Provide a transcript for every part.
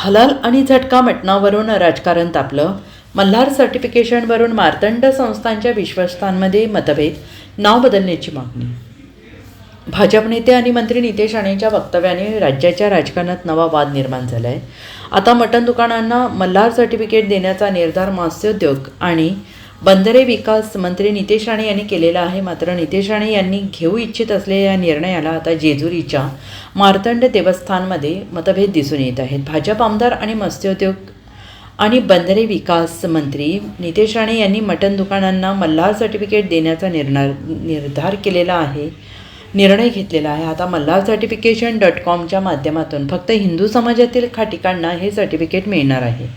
हलाल आणि झटका मटणावरून राजकारण तापलं. मल्हार सर्टिफिकेशनवरून मार्तंड संस्थांच्या विश्वस्तांमध्ये मतभेद नाव बदलण्याची मागणी. भाजप नेते आणि मंत्री नितेश राणेंच्या वक्तव्याने राज्याच्या राजकारणात नवा वाद निर्माण झाला आहे आता मटण दुकानांना मल्हार सर्टिफिकेट देण्याचा निर्धार मत्स्योद्योग आणि बंदरे विकास मंत्री नितेश राणे यांनी केलेला आहे. मात्र नितेश राणे यांनी घेऊ इच्छित असलेल्या या निर्णयाला आता जेजुरीच्या मार्तंड देवस्थानमध्ये मतभेद दिसून येत आहेत. भाजप आमदार आणि मत्स्योद्योग आणि बंदरे विकास मंत्री नितेश राणे यांनी मटण दुकानांना मल्हार सर्टिफिकेट देण्याचा निर्णय निर्धार केलेला आहे. निर्णय घेतलेला आहे. आता मल्हार सर्टिफिकेशन डॉट कॉमच्या माध्यमातून फक्त हिंदू समाजातील खाटिकांना हे सर्टिफिकेट मिळणार आहे.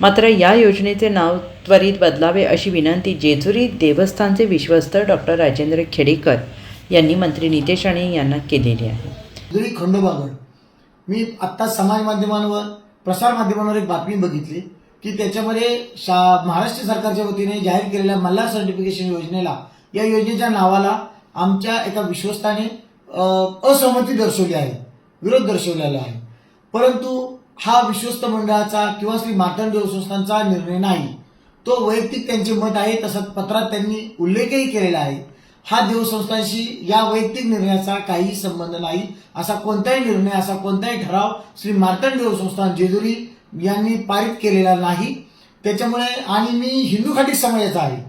मात्र या योजनेचे नाव त्वरित बदलावे अशी विनंती जेजुरी देवस्थानचे विश्वस्त डॉक्टर राजेंद्र खेडेकर यांनी मंत्री नितेश राणे यांना केलेली आहे. जरी खंडोबागड मी आत्ता समाज माध्यमांवर प्रसार माध्यमांवर एक बातमी बघितली की त्याच्यामध्ये शा महाराष्ट्र सरकारच्या वतीने जाहीर केलेल्या मल्हार सर्टिफिकेशन योजनेला या योजनेच्या नावाला आमच्या एका विश्वस्ताने असहमती दर्शवली आहे विरोध दर्शवलेला आहे. परंतु हा विश्वस्त मंडळाचा किंवा श्री मार्तंड संस्थांचा निर्णय नाही. तो वैयक्तिक त्यांचे मत आहे तसंच पत्रात त्यांनी उल्लेखही केलेला आहे. हा देवसंस्थांशी या वैयक्तिक निर्णयाचा काही संबंध नाही असा कोणताही निर्णय असा कोणताही ठराव श्री मार्तंड देवसंस्थान जेजुरी यांनी पारित केलेला नाही. त्याच्यामुळे आणि मी हिंदू खाटी समाजाचा आहे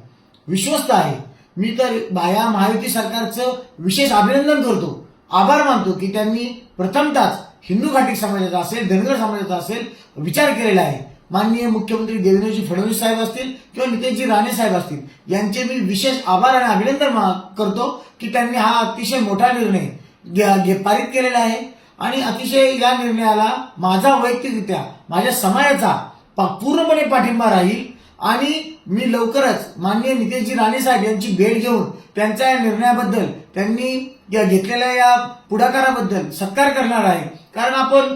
विश्वस्त आहे. मी तर या महायुती सरकारचं विशेष अभिनंदन करतो. आभार मानतो की त्यांनी प्रथमतःच हिंदू घाटी समाजाचा असेल धनगर समाजाचा असेल विचार केलेला आहे. माननीय मुख्यमंत्री देवेंद्रजी फडणवीस साहेब असतील किंवा नितेशजी राणे साहेब असतील यांचे मी विशेष आभार आणि अभिनंदन मा- करतो की त्यांनी हा अतिशय मोठा निर्णय पारित केलेला आहे. आणि अतिशय या निर्णयाला माझा वैयक्तिकरित्या माझ्या समाजाचा पा- पूर्णपणे पाठिंबा राहील. आणि मी लवकरच माननीय नितेशजी राणे साहेब यांची भेट घेऊन त्यांच्या या निर्णयाबद्दल त्यांनी या घेतलेल्या या पुढाकाराबद्दल सत्कार करणार आहे. कारण आपण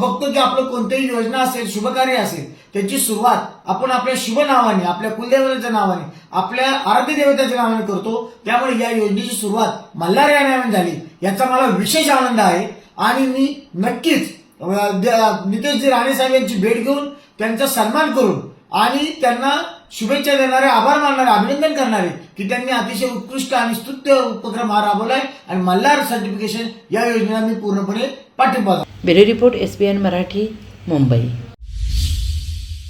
बघतो की आपलं कोणतीही योजना असेल शुभकार्य असेल त्याची सुरुवात आपण आपल्या शुभ नावाने आपल्या कुलदेवतेच्या नावाने आपल्या आराध्य देवतेच्या नावाने करतो. त्यामुळे या योजनेची सुरुवात मल्हार या नावाने झाली याचा मला विशेष आनंद आहे. आणि मी नक्कीच नितेशजी राणे साहेब यांची भेट घेऊन त्यांचा सन्मान करून आणि त्यांना शुभेच्छा देणारे आभार मानणारे अभिनंदन करणारे की त्यांनी अतिशय उत्कृष्ट आणि स्तुत्य उपक्रम हा राबवलाय आणि मल्हार सर्टिफिकेशन या योजनेला मी पूर्णपणे पाठिंबा bureau report S N Marathi Mumbai.